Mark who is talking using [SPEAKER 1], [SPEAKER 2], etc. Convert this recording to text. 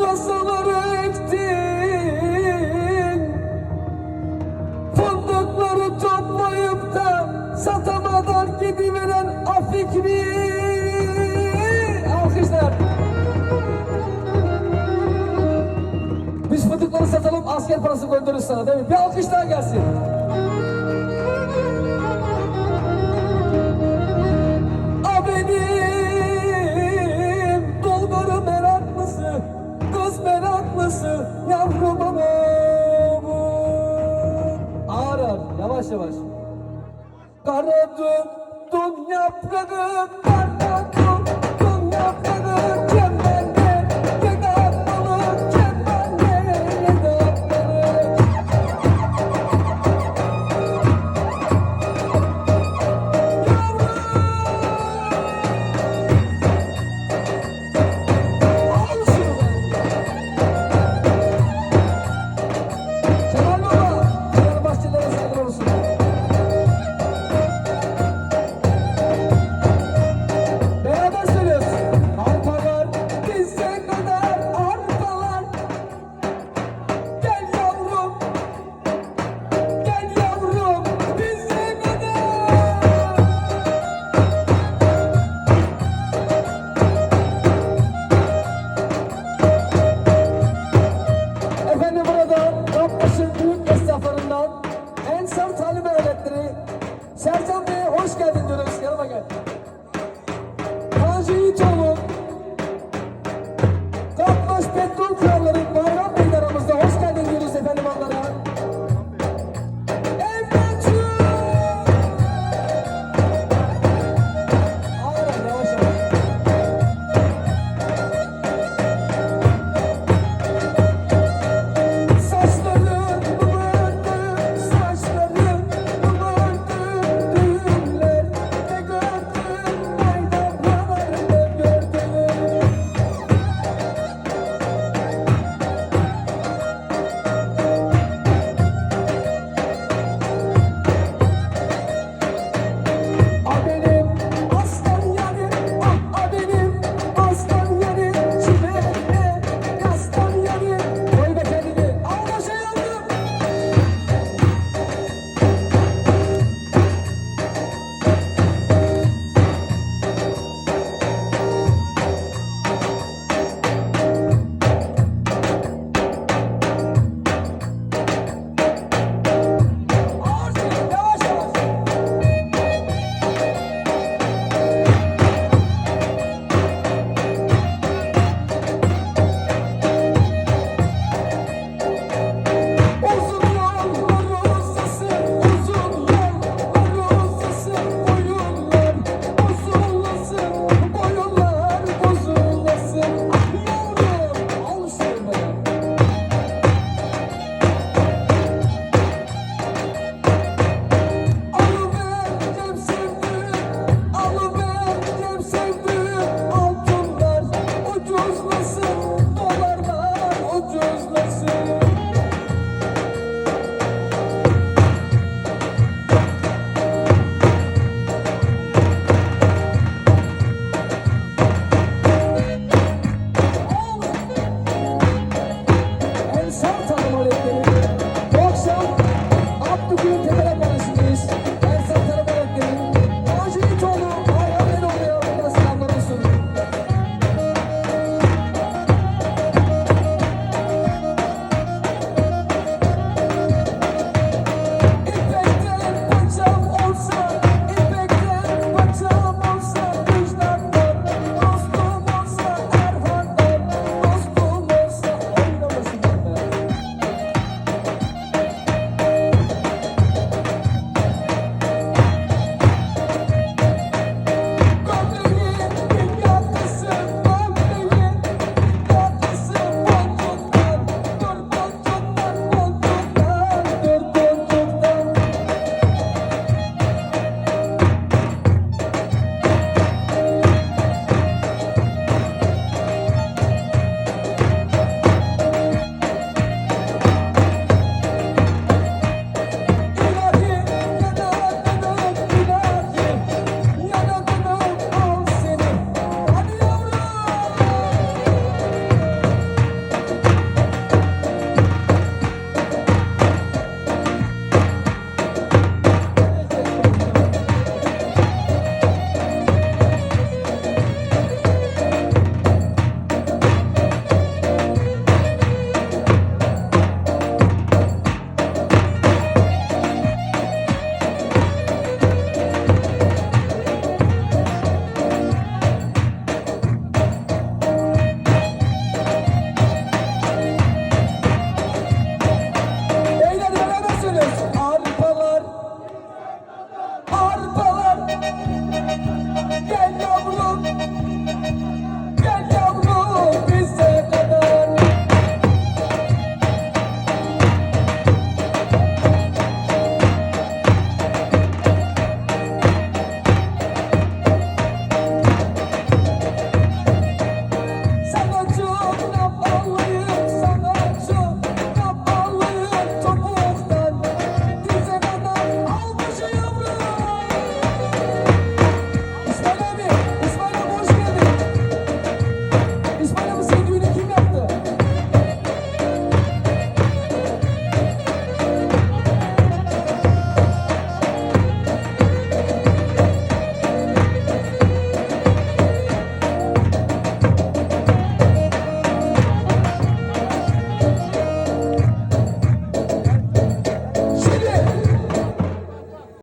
[SPEAKER 1] masalar ektin. Fındıkları toplayıp da satamadan gidiveren afikri Alkışlar. Biz fındıkları satalım asker parası göndeririz sana değil mi? Bir alkış daha gelsin. yaprağı parla kum kum yaprağı kemende Vedat balık kemende Vedat balık Al şunu Kemal Zafar